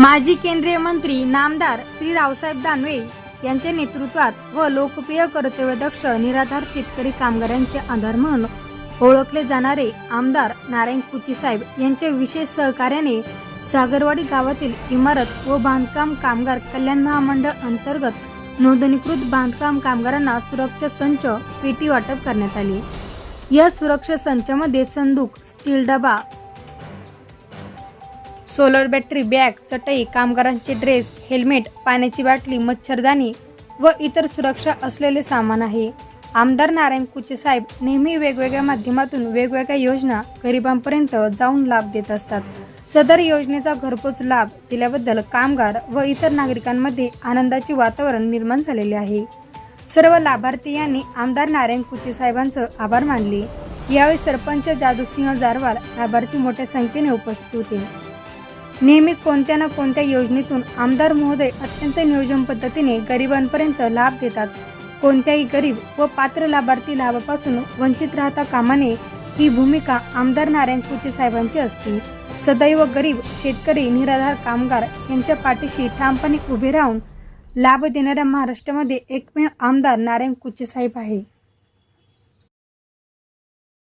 माजी केंद्रीय मंत्री नामदार श्री रावसाहेब दानवे यांच्या नेतृत्वात व लोकप्रिय कर्तव्यदक्ष निराधार शेतकरी कामगारांचे आधार म्हणून ओळखले जाणारे आमदार नारायण कुची साहेब यांच्या विशेष सहकार्याने सागरवाडी गावातील इमारत व बांधकाम कामगार कल्याण महामंडळ अंतर्गत नोंदणीकृत बांधकाम कामगारांना सुरक्षा संच पेटी वाटप करण्यात आली. या सुरक्षा संचामध्ये संदूक स्टील डबा सोलर बॅटरी बॅग चटई कामगारांचे ड्रेस हेल्मेट पाण्याची बाटली मच्छरदाणी व इतर सुरक्षा असलेले सामान आहे. आमदार नारायण कुचे साहेब नेहमी वेगवेगळ्या माध्यमातून वेगवेगळ्या योजना गरिबांपर्यंत जाऊन लाभ देत असतात. सदर योजनेचा घरपोच लाभ दिल्याबद्दल कामगार व इतर नागरिकांमध्ये आनंदाचे वातावरण निर्माण झालेले आहे. सर्व लाभार्थी यांनी आमदार नारायण कुचे साहेबांचं आभार मानले. यावेळी सरपंच जादूसिंह जारवाल लाभार्थी मोठ्या संख्येने उपस्थित होते. नेहमी कोणत्या ना कोणत्या योजनेतून आमदार महोदय अत्यंत नियोजन पद्धतीने गरिबांपर्यंत लाभ देतात. कोणत्याही गरीब व पात्र लाभार्थी लाभापासून वंचित राहता कामाने ही भूमिका आमदार नारायण कुचे साहेबांची असते. सदैव गरीब शेतकरी निराधार कामगार यांच्या पाठीशी ठामपणे उभे राहून लाभ देणाऱ्या महाराष्ट्रामध्ये एकमेव आमदार नारायण कुचे साहेब आहे.